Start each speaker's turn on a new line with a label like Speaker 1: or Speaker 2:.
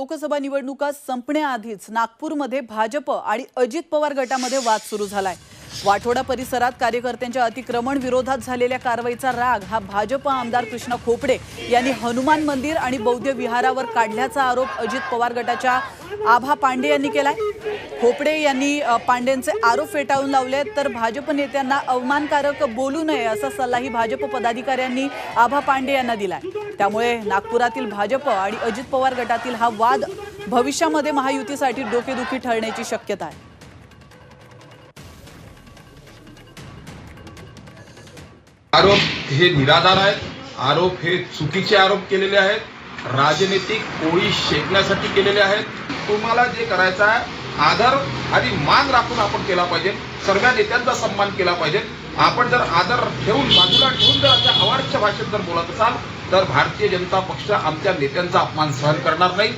Speaker 1: लोकसभा निवडणुका संपण्याआधीच नागपूरमध्ये भाजप आणि अजित पवार गटामध्ये वाद सुरू झालाय. वाठोडा परिसरात कार्यकर्त्यांच्या अतिक्रमण विरोधात झालेल्या कारवाईचा राग हा भाजप आमदार कृष्णा खोपडे यांनी हनुमान मंदिर आणि बौद्ध विहारावर काढल्याचा आरोप अजित पवार गटाच्या आभा पांडे यांनी केलाय. खोपडे यांनी पांडेंचे आरोप फेटाळून लावले तर भाजप नेत्यांना अवमानकारक बोलू नये असा सल्लाही भाजप पदाधिकाऱ्यांनी आभा पांडे यांना दिलाय. त्यामुळे नागपुरातील भाजप आणि अजित पवार गटातील हा वाद भविष्यामध्ये महायुतीसाठी डोकेदुखी ठरण्याची शक्यता आहे.
Speaker 2: आरोप हे निराधार आहेत. आरोप हे चुकीचे आरोप केलेले आहेत. राजनीतिक कोळी शेकण्यासाठी केलेले आहेत. तुम्हाला जे करायचं आहे आदर आणि मान राखून आपण केला पाहिजे. सर्व नेत्यांचा सन्मान केला पाहिजे. आपण जर आदर ठेवून बाजूला ठेवून जर अशा अवाढच्या भाषेत जर बोलत असाल तर भारतीय जनता पक्ष आमच्या नेत्यांचा अपमान सहन करणार नाही.